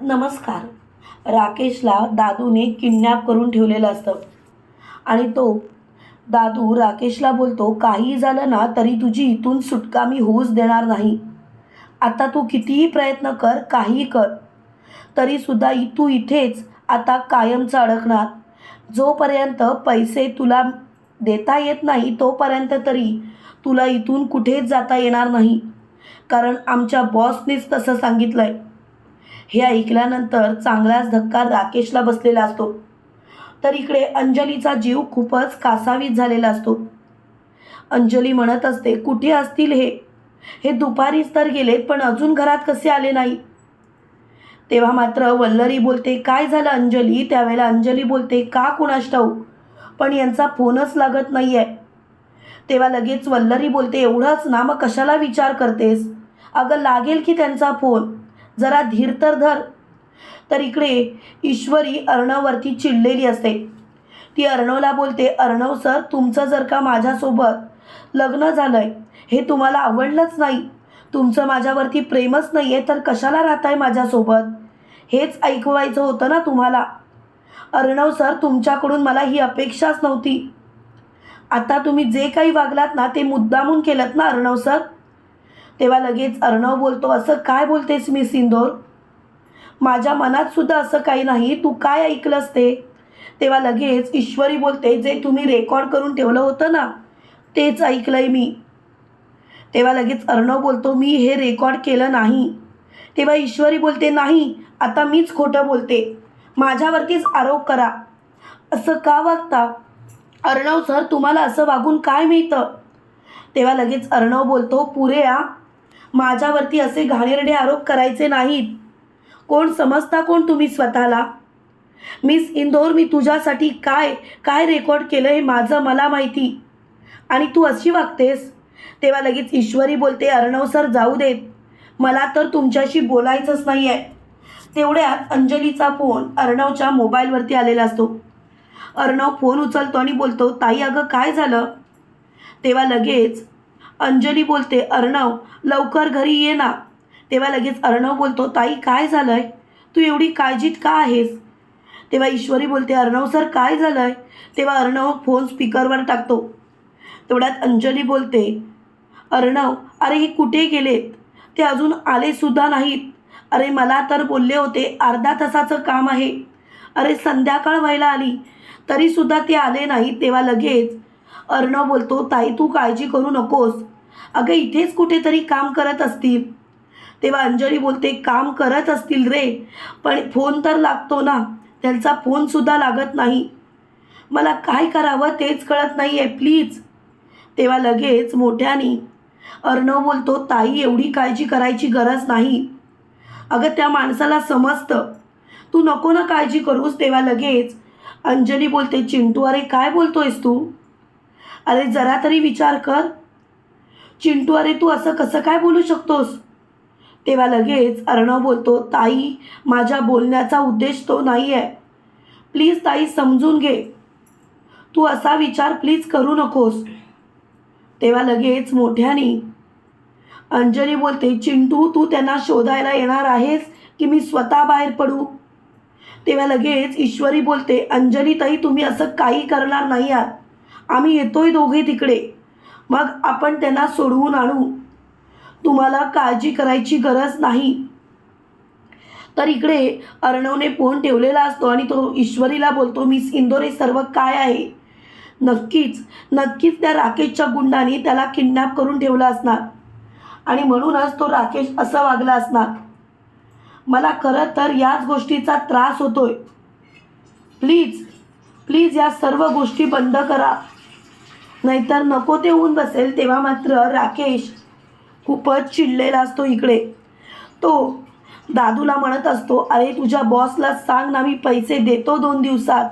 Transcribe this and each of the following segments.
नमस्कार. राकेशला दादूने किडनॅप करून ठेवलेलं असतं. आणि तो दादू राकेशला बोलतो काही झालं ना तरी तुझी इथून सुटका मी होऊच देणार नाही. आता तू कितीही प्रयत्न कर काहीही कर. तरीसुद्धा इ- तू इथेच आता कायमचं अडकणार. जोपर्यंत पैसे तुला देता येत नाही तोपर्यंत तरी तुला इथून कुठेच जाता येणार नाही. कारण आमच्या बॉसनेच तसं सांगितलं आहे हे ऐकल्यानंतर चांगलाच धक्का राकेशला बसलेला असतो. तर इकडे अंजलीचा जीव खूपच कासावीस झालेला असतो. अंजली म्हणत असते कुठे असतील हे? हे दुपारीच तर गेलेत पण अजून घरात कसे आले नाही? तेव्हा मात्र वल्लरी बोलते काय झालं अंजली? त्यावेळेला अंजली बोलते का कुणाश ठाऊक? पण यांचा फोनच लागत नाही आहे तेव्हा लगेच वल्लरी बोलते एवढंच ना मग कशाला विचार करतेस? अगं लागेल की त्यांचा फोन. जरा धीर तर धर. तर इकडे ईश्वरी अर्णववरती चिडलेली असते. ती अर्णवला बोलते अर्णव सर तुमचं जर का माझ्यासोबत लग्न झालं आहे हे तुम्हाला आवडलंच नाही. तुमचं माझ्यावरती प्रेमच नाही आहे तर कशाला राहताय माझ्यासोबत? हेच ऐकवायचं होतं ना तुम्हाला. अर्णव सर तुमच्याकडून मला ही अपेक्षाच नव्हती. आता तुम्ही जे काही वागलात ना ते मुद्दामून केलं ना अर्णव सर? तेव्हा लगेच अर्णव बोलतो असं काय बोलतेस मी सिंदोर? माझ्या मनात सुद्धा असं काही नाही तू काय ऐकलंस ते? तेव्हा लगेच ईश्वरी बोलते जे तुम्ही रेकॉर्ड करून ठेवलं होतं ना तेच ऐकलंय मी. तेव्हा लगेच अर्णव बोलतो मी हे रेकॉर्ड केलं नाही. तेव्हा ईश्वरी बोलते नाही आता मीच खोटं बोलते. माझ्यावरतीच आरोप करा. असं का वागता? अर्णव सर तुम्हाला असं वागून काय मिळतं? तेव्हा लगेच अर्णव बोलतो पुरे आ माझ्यावरती असे घाणेरडे आरोप करायचे नाहीत. कोण समजता कोण तुम्ही स्वतःला? मिस इंदोर मी तुझ्यासाठी काय काय रेकॉर्ड केलं हे माझं मला माहिती. आणि तू अशी वागतेस? तेव्हा लगेच ईश्वरी बोलते अर्णव सर जाऊ देत. मला तर तुमच्याशी बोलायचंच नाही आहे तेवढ्यात अंजलीचा फोन अर्णवच्या मोबाईलवरती आलेला असतो. अर्णव फोन उचलतो आणि बोलतो ताई अगं काय झालं? तेव्हा लगेच अंजली बोलते अर्णव लवकर घरी ये ना. तेव्हा लगेच अर्णव बोलतो ताई काय झालं आहे तू एवढी काळजीत का आहेस? तेव्हा ईश्वरी बोलते अर्णव सर काय झालं आहे तेव्हा अर्णव फोन स्पीकरवर टाकतो. तेवढ्यात अंजली बोलते अर्णव अरे हे कुठे गेलेत? ते अजून आलेसुद्धा नाहीत. अरे मला तर बोलले होते अर्धा तासाचं काम आहे. अरे संध्याकाळ व्हायला आली तरीसुद्धा ते आले नाहीत. तेव्हा लगेच अर्णव बोलतो ताई तू काळजी करू नकोस. अगं इथेच कुठेतरी काम करत असतील. तेव्हा अंजली बोलते काम करत असतील रे पण फोन तर लागतो ना. त्यांचा फोनसुद्धा लागत नाही. मला काय करावं तेच कळत नाही आहे प्लीज. तेव्हा लगेच मोठ्याने अर्णव बोलतो ताई एवढी काळजी करायची गरज नाही. अगं त्या माणसाला समजतं. तू नको ना काळजी करूस. तेव्हा लगेच अंजली बोलते चिंटू अरे काय बोलतोयस तू? अरे जरा तरी विचार कर. चिंटू अरे तू असं कसं काय बोलू शकतोस? तेव्हा लगेच अर्णव बोलतो ताई माझ्या बोलण्याचा उद्देश तो नाही आहे प्लीज ताई समजून घे. तू असा विचार प्लीज करू नकोस. तेव्हा लगेच मोठ्याने अंजली बोलते चिंटू तू त्यांना शोधायला येणार आहेस की मी स्वतः बाहेर पडू? तेव्हा लगेच ईश्वरी बोलते अंजली ताई तुम्ही असं काही करणार नाही आहात. आम्ही येतोय दोघे तिकडे. मग आपण त्यांना सोडवून आणू. तुम्हाला काळजी करायची गरज नाही. तर इकडे अर्णवने फोन ठेवलेला असतो आणि तो ईश्वरीला बोलतो मिस इंदोरे सर्व काय आहे? नक्कीच नक्कीच त्या राकेशच्या गुंडांनी त्याला किडनॅप करून ठेवला असणार. आणि म्हणूनच तो राकेश असं वागला असणार. मला खरं तर याच गोष्टीचा त्रास होतोय. प्लीज प्लीज या सर्व गोष्टी बंद करा. नाहीतर नको ते होऊन बसेल तेव्हा मात्र राकेश खूपच चिडलेला असतो इकडे. तो दादूला म्हणत असतो अरे तुझ्या बॉसला सांग ना मी पैसे देतो दोन दिवसात.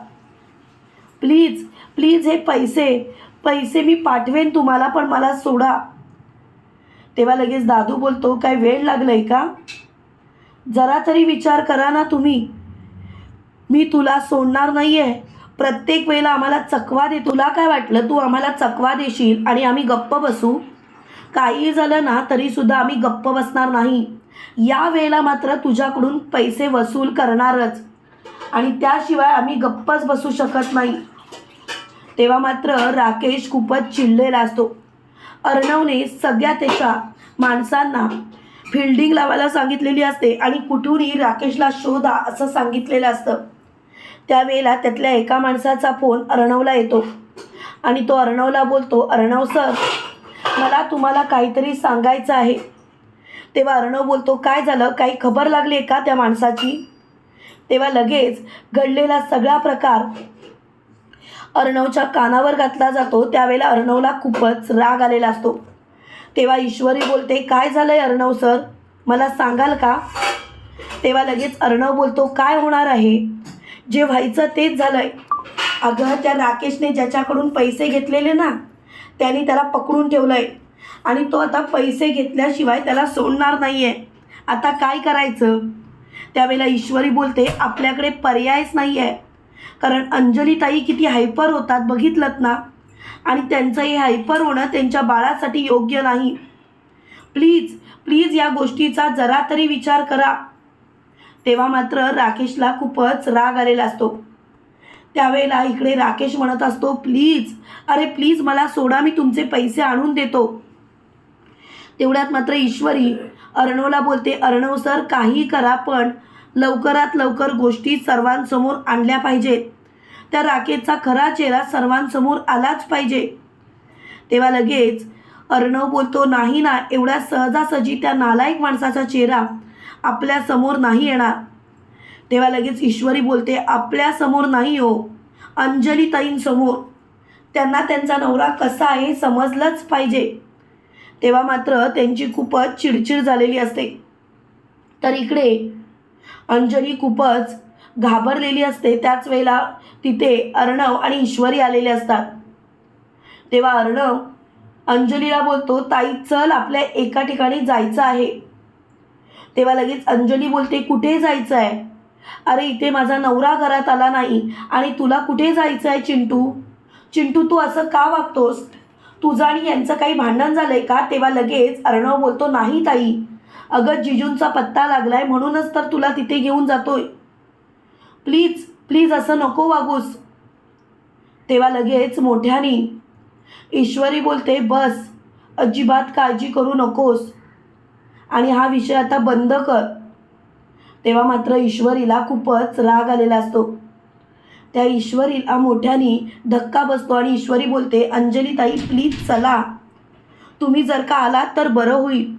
प्लीज प्लीज हे पैसे पैसे मी पाठवेन तुम्हाला पण मला सोडा. तेव्हा लगेच दादू बोलतो काय वेळ लागलाय का? जरा तरी विचार करा ना तुम्ही. मी तुला सोडणार नाही आहे प्रत्येक वेळेला आम्हाला चकवा दे. तुला काय वाटलं? तू आम्हाला चकवा देशील आणि आम्ही गप्प बसू? काही झालं ना तरीसुद्धा आम्ही गप्प बसणार नाही. या वेळेला मात्र तुझ्याकडून पैसे वसूल करणारच. आणि त्याशिवाय आम्ही गप्पच बसू शकत नाही. तेव्हा मात्र राकेश खूपच चिडलेला असतो. अर्णवने सगळ्या त्याच्या माणसांना फिल्डिंग लावायला सांगितलेली असते आणि कुठूनही राकेशला शोधा असं सांगितलेलं असतं. त्यावेळेला त्यातल्या एका माणसाचा फोन अर्णवला येतो. आणि तो अर्णवला बोलतो अर्णव सर मला तुम्हाला काहीतरी सांगायचं आहे. तेव्हा अर्णव बोलतो काय झालं? काही खबर लागली आहे का त्या माणसाची? तेव्हा लगेच घडलेला सगळा प्रकार अर्णवच्या कानावर घातला जातो. त्यावेळेला अर्णवला खूपच राग आलेला असतो. तेव्हा ईश्वरी बोलते काय झालं आहे अर्णव सर? मला सांगाल का? तेव्हा लगेच अर्णव बोलतो काय होणार आहे? जे व्हायचं तेच झालं आहे अगं त्या राकेशने ज्याच्याकडून पैसे घेतलेले ना त्याने त्याला पकडून ठेवलं आहे आणि तो आता पैसे घेतल्याशिवाय त्याला सोडणार नाही आहे आता काय करायचं? त्यावेळेला ईश्वरी बोलते आपल्याकडे पर्यायच नाही आहे कारण अंजलीताई किती हायपर होतात बघितलं ना? आणि त्यांचं हे हायपर होणं त्यांच्या बाळासाठी योग्य नाही. प्लीज प्लीज या गोष्टीचा जरा तरी विचार करा. तेव्हा मात्र राकेशला खूपच राग आलेला असतो. त्यावेळेला इकडे राकेश म्हणत असतो प्लीज अरे प्लीज मला सोडा मी तुमचे पैसे आणून देतो. तेवढ्यात मात्र ईश्वरी अर्णवला बोलते अर्णव सर काही करा पण लवकरात लवकर गोष्टी सर्वांसमोर आणल्या पाहिजेत त्या राकेशचा खरा चेहरा सर्वांसमोर आलाच पाहिजे. तेव्हा लगेच अर्णव बोलतो नाही ना एवढ्या सहजासहजी त्या नालायक माणसाचा चेहरा आपल्यासमोर नाही येणार. तेव्हा लगेच ईश्वरी बोलते आपल्यासमोर नाही हो अंजलीताईंसमोर त्यांना त्यांचा नवरा कसा आहे समजलंच पाहिजे. तेव्हा मात्र त्यांची खूपच चिडचिड झालेली असते. तर इकडे अंजली खूपच घाबरलेली असते. त्याच वेळेला तिथे अर्णव आणि ईश्वरी आलेले असतात. तेव्हा अर्णव अंजलीला बोलतो ताई चल आपल्या एका ठिकाणी जायचं आहे. तेव्हा लगेच अंजली बोलते कुठे जायचं आहे अरे इथे माझा नवरा घरात आला नाही आणि तुला कुठे जायचं आहे चिंटू? चिंटू तू असं का वागतोस? तुझं आणि यांचं काही भांडण झालंय का? तेव्हा लगेच अर्णव बोलतो नाही ताई. अगं जिजूंचा पत्ता लागलाय म्हणूनच तर तुला तिथे घेऊन जातोय. प्लीज प्लीज असं नको वागूस. तेव्हा लगेच मोठ्याने ईश्वरी बोलते बस अजिबात काळजी करू नकोस. आणि हा विषय आता बंद कर. तेव्हा मात्र ईश्वरीला खूपच राग आलेला असतो. त्या ईश्वरीला मोठ्याने धक्का बसतो आणि ईश्वरी बोलते अंजलीताई प्लीज चला. तुम्ही जर का आलात तर बरं होईल.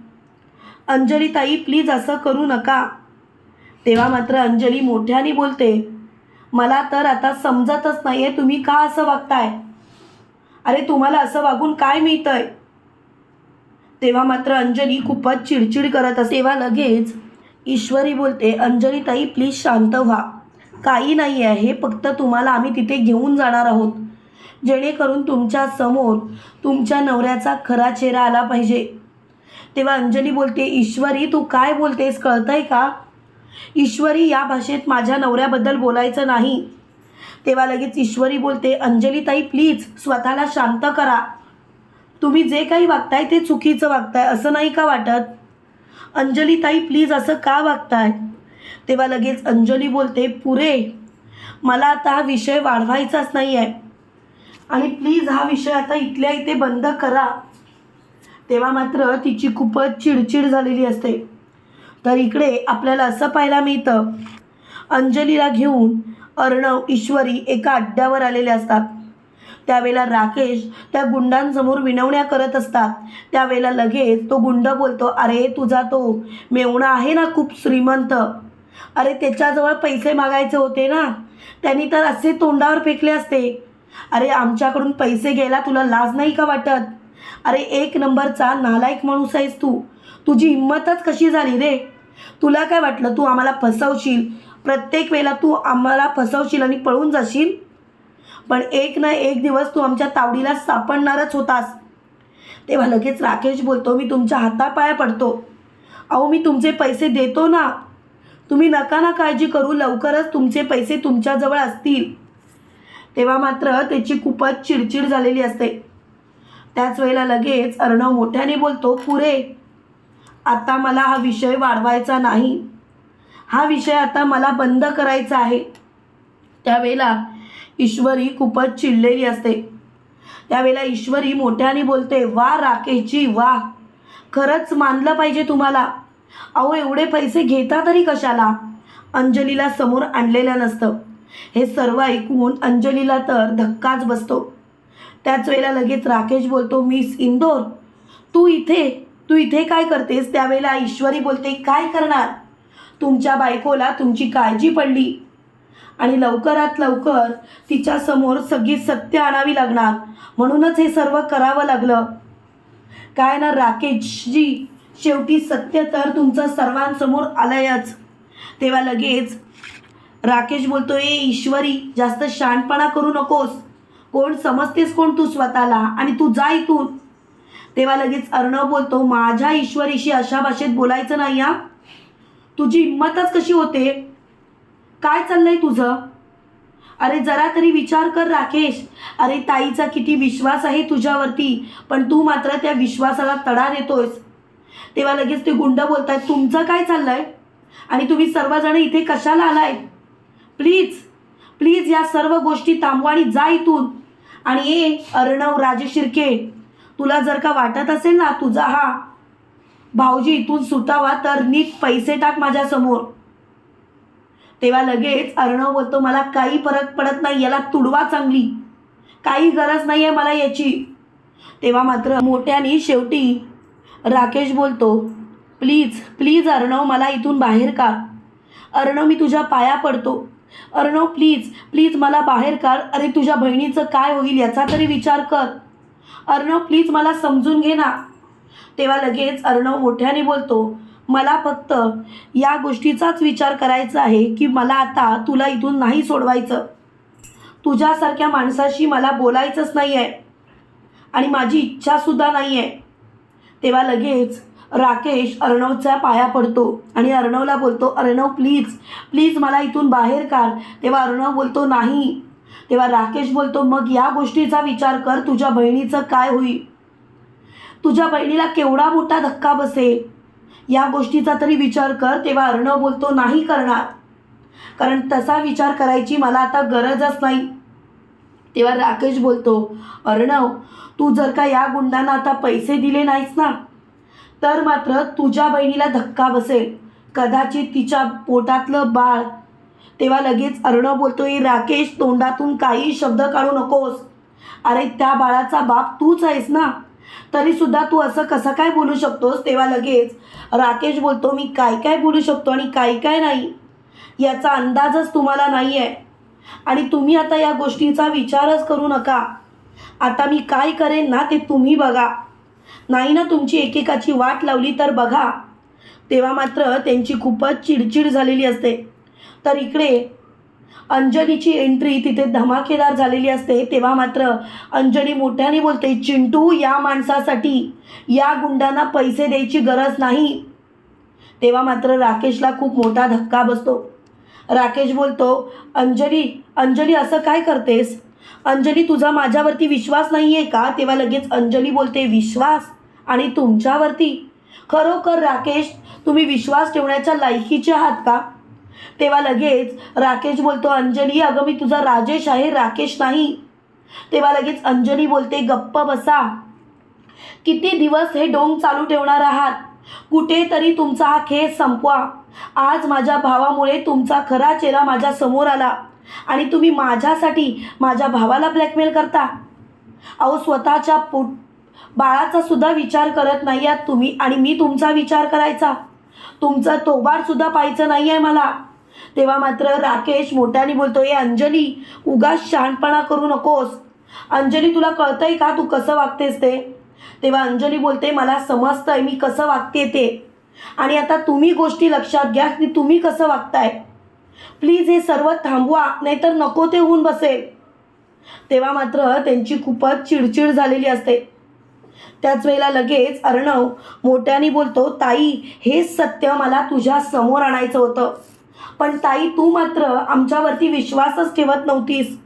अंजलीताई प्लीज असं करू नका. तेव्हा मात्र अंजली मोठ्याने बोलते मला तर आता समजतच नाही आहे तुम्ही का असं वागताय? अरे तुम्हाला असं वागून काय मिळतंय? तेव्हा मात्र अंजली खूपच चिडचिड करत असते. तेव्हा लगेच ईश्वरी बोलते अंजलीताई प्लीज शांत व्हा. काही नाही आहे हे फक्त तुम्हाला आम्ही तिथे घेऊन जाणार आहोत. जेणेकरून तुमच्यासमोर तुमच्या नवऱ्याचा खरा चेहरा आला पाहिजे. तेव्हा अंजली बोलते ईश्वरी तू काय बोलतेस कळतंय का? ईश्वरी या भाषेत माझ्या नवऱ्याबद्दल बोलायचं नाही. तेव्हा लगेच ईश्वरी बोलते अंजलीताई प्लीज स्वतःला शांत करा. तुम्ही जे काही वागताय ते चुकीचं वागताय असं नाही का वाटत? अंजली ताई प्लीज असं का वागताय? तेव्हा लगेच अंजली बोलते पुरे मला आता हा विषय वाढवायचाच नाही आहे आणि प्लीज हा विषय आता इथल्या इथे बंद करा. तेव्हा मात्र तिची खूपच चिडचिड झालेली असते. तर इकडे आपल्याला असं पाहायला मिळतं अंजलीला घेऊन अर्णव ईश्वरी एका अड्ड्यावर आलेले असतात. त्यावेळेला राकेश त्या गुंडांसमोर विनवण्या करत असतात त्यावेळेला लगेच तो गुंड बोलतो अरे तुझा तो मेवणा आहे ना खूप श्रीमंत. अरे त्याच्याजवळ पैसे मागायचे होते ना. त्यांनी तर असे तोंडावर फेकले असते. अरे आमच्याकडून पैसे घ्यायला तुला लाज नाही का वाटत? अरे एक नंबरचा नालायक माणूस आहेस तू. तुझी हिंमतच कशी झाली रे? तुला काय वाटलं? तू आम्हाला फसवशील. प्रत्येक वेळेला तू आम्हाला फसवशील आणि पळून जाशील? पण एक ना एक दिवस तू आमच्या तावडीला सापडणारच होतास. तेव्हा लगेच राकेश बोलतो मी तुमच्या हातापाया पडतो. अहो मी तुमचे पैसे देतो ना. तुम्ही नका ना काळजी करू लवकरच तुमचे पैसे तुमच्याजवळ असतील. तेव्हा मात्र त्याची खूपच चिडचिड झालेली असते. त्याच वेळेला लगेच अर्णव मोठ्याने बोलतो पुरे आता मला हा विषय वाढवायचा नाही. हा विषय आता मला बंद करायचा आहे. त्यावेळेला ईश्वरी खूपच चिडलेली असते. त्यावेळेला ईश्वरी मोठ्याने बोलते वा राकेशजी वा. खरंच मानलं पाहिजे तुम्हाला. अहो एवढे पैसे घेता तरी कशाला? अंजलीला समोर आणलेलं नसतं. हे सर्व ऐकून अंजलीला तर धक्काच बसतो. त्याच वेळेला लगेच राकेश बोलतो मिस इंदोर तू इथे? तू इथे काय करतेस? त्यावेळेला ईश्वरी बोलते काय करणार? तुमच्या बायकोला तुमची काळजी पडली. आणि लवकरात लवकर तिच्यासमोर सगळी सत्य आणावी लागणार. म्हणूनच हे सर्व करावं लागलं. काय ना राकेशजी शेवटी सत्य तर तुमचं सर्वांसमोर आलंयच. तेव्हा लगेच राकेश बोलतो ए ईश्वरी जास्त शाणपणा करू नकोस. कोण समजतेस कोण तू स्वतःला? आणि तू जा इथून. तेव्हा लगेच अर्णव बोलतो माझ्या ईश्वरीशी अशा भाषेत बोलायचं नाही हा? तुझी हिंमतच कशी होते? काय चाललंय तुझं? अरे जरा तरी विचार कर राकेश. अरे ताईचा किती विश्वास आहे तुझ्यावरती पण तू मात्र त्या विश्वासाला तडा देतोयस. तेव्हा लगेच ते गुंड बोलतायत तुमचं काय चाललंय? आणि तुम्ही सर्वजण इथे कशाला आलाय? प्लीज प्लीज या सर्व गोष्टी थांबवा आणि जा इथून. आणि ए अर्णव राजशिर्के तुला जर का वाटत असेल ना तुझा हा भाऊजी इथून सुटावा तर नीट पैसे टाक माझ्यासमोर. तेव्हा लगेच अर्णव बोलतो मला काही फरक पडत नाही याला तुडवा चांगली. काही गरज नाही आहे मला याची. तेव्हा मात्र मोठ्याने शेवटी राकेश बोलतो प्लीज प्लीज अर्णव मला इथून बाहेर काढ. अर्णव मी तुझ्या पाया पडतो. अर्णव प्लीज प्लीज मला बाहेर काढ. अरे तुझ्या बहिणीचं काय होईल याचा तरी विचार कर. अर्णव प्लीज मला समजून घे ना. तेव्हा लगेच अर्णव मोठ्याने बोलतो मला फक्त या गोष्टीचाच विचार करायचा आहे की मला आता तुला इथून नाही सोडवायचं. तुझ्यासारख्या माणसाशी मला बोलायचंच नाही आहे आणि माझी इच्छासुद्धा नाही आहे तेव्हा लगेच राकेश अर्णवच्या पाया पडतो आणि अर्णवला बोलतो अर्णव प्लीज प्लीज मला इथून बाहेर काढ. तेव्हा अर्णव बोलतो नाही. तेव्हा राकेश बोलतो मग या गोष्टीचा विचार कर तुझ्या बहिणीचं काय होईल? तुझ्या बहिणीला केवढा मोठा धक्का बसेल? या गोष्टीचा तरी विचार कर तेव्हा अर्णव बोलतो नाही करणार. कारण तसा विचार करायची मला आता गरजच नाही. तेव्हा राकेश बोलतो अर्णव तू जर का या गुंडांना आता पैसे दिले नाहीस ना तर मात्र तुझ्या बहिणीला धक्का बसेल. कदाचित तिच्या पोटातलं बाळ. तेव्हा लगेच अर्णव बोलतोय राकेश तोंडातून काही शब्द काढू नकोस. अरे त्या बाळाचा बाप तूच आहेस ना. तरीसुद्धा तू असं कसं काय बोलू शकतोस? तेव्हा लगेच राकेश बोलतो मी काय काय बोलू शकतो आणि काय काय नाही? याचा अंदाजच तुम्हाला नाही आहे आणि तुम्ही आता या गोष्टीचा विचारच करू नका. आता मी काय करेन ना ते तुम्ही बघा. नाही ना तुमची एकेकाची वाट लावली तर बघा. तेव्हा मात्र त्यांची खूपच चिडचिड झालेली असते. तर इकडे अंजलीची एंट्री तिथे धमाकेदार झालेली असते तेव्हा मात्र अंजली मोठ्याने बोलते चिंटू या माणसासाठी या गुंडांना पैसे द्यायची गरज नाही. तेव्हा मात्र राकेशला खूप मोठा धक्का बसतो. राकेश बोलतो अंजली अंजली असं काय करतेस? अंजली तुझा माझ्यावरती विश्वास नाही आहे का? तेव्हा लगेच अंजली बोलते विश्वास? आणि तुमच्यावरती? खरोखर राकेश तुम्ही विश्वास ठेवण्याच्या लायकीचे आहात का? तेव्हा लगेच राकेश बोलतो अंजली अगं मी तुझा राजेश आहे राकेश नाही. तेव्हा लगेच अंजली बोलते गप्प बसा. किती दिवस हे डोंग चालू ठेवणार आहात? कुठेतरी तुमचा हा खेळ संपवा. आज माझ्या भावामुळे तुमचा खरा चेहरा माझ्यासमोर आला आणि तुम्ही माझ्यासाठी माझ्या भावाला ब्लॅकमेल करता. अहो स्वतःच्या पोट बाळाचा सुद्धा विचार करत नाही आहात तुम्ही आणि मी तुमचा विचार करायचा. तुमचा तोबारसुद्धा पाहायचं नाही आहे मला. तेव्हा मात्र राकेश मोठ्याने बोलतो ए अंजली उगाच शहाणपणा करू नकोस. अंजली तुला कळतंय का तू कसं वागतेस ते? तेव्हा अंजली बोलते मला समजतंय मी कसं वागते ते. आणि आता तुम्ही गोष्टी लक्षात घ्या की तुम्ही कसं वागताय. प्लीज हे सर्व थांबवा नाहीतर नको ते होऊन बसेल. तेव्हा मात्र त्यांची खूपच चिडचिड झालेली असते. त्याच वेळेला लगेच अर्णव मोठ्याने बोलतो ताई हेच सत्य मला तुझ्या समोर आणायचं होतं. पण ताई तू मात्र आमच्यावरती विश्वासच ठेवत नव्हतीस.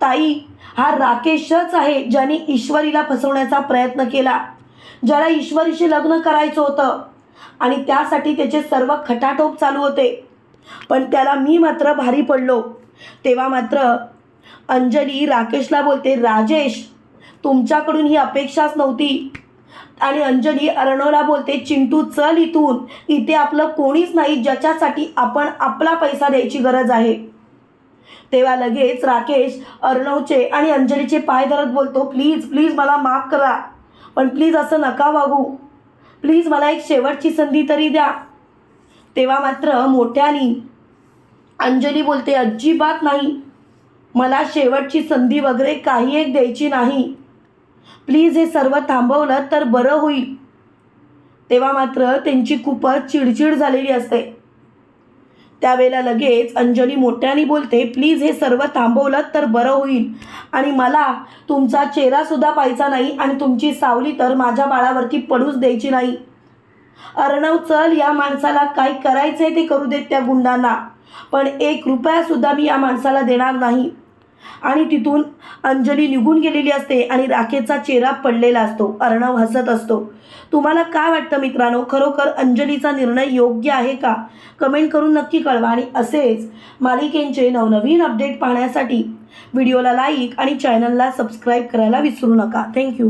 ताई हा राकेशच आहे ज्याने ईश्वरीला फसवण्याचा प्रयत्न केला ज्याला ईश्वरीशी लग्न करायचं होतं आणि त्यासाठी त्याचे सर्व खटाटोप चालू होते. पण त्याला मी मात्र भारी पडलो. तेव्हा मात्र अंजली राकेशला बोलते राजेश तुमच्याकडून ही अपेक्षाच नव्हती. आणि अंजली अर्णवला बोलते चिंटू चल इथून. इथे आपलं कोणीच नाही ज्याच्यासाठी आपण आपला पैसा द्यायची गरज आहे. तेव्हा लगेच राकेश अर्णवचे आणि अंजलीचे पाय धरत बोलतो प्लीज प्लीज मला माफ करा पण प्लीज असं नका वागू. प्लीज मला एक शेवटची संधी तरी द्या. तेव्हा मात्र मोठ्यानी अंजली बोलते अजिबात नाही. मला शेवटची संधी वगैरे काही एक द्यायची नाही. प्लीज हे सर्व थांबवलं तर बरं होईल. तेव्हा मात्र त्यांची खूपच चिडचिड झालेली असते. त्यावेळेला लगेच अंजली मोठ्याने बोलते प्लीज हे सर्व थांबवलं तर बरं होईल. आणि मला तुमचा चेहरासुद्धा पाहायचा नाही आणि तुमची सावली तर माझ्या बाळावरती पडूच द्यायची नाही. अर्णव चल या माणसाला काय करायचंय ते करू देत त्या गुंडांना. पण एक रुपयासुद्धा मी या माणसाला देणार नाही. आणि तिथून अंजली निघून गेलेली असते आणि राखेचा चेहरा पडलेला असतो. अर्णव हसत असतो. तुम्हाला काय वाटतं मित्रांनो? खरोखर अंजलीचा निर्णय योग्य आहे का? कमेंट करून नक्की कळवा आणि असेच मालिकेंचे नवनवीन अपडेट पाहण्यासाठी व्हिडिओला लाईक आणि चॅनलला सबस्क्राईब करायला विसरू नका. थँक्यू.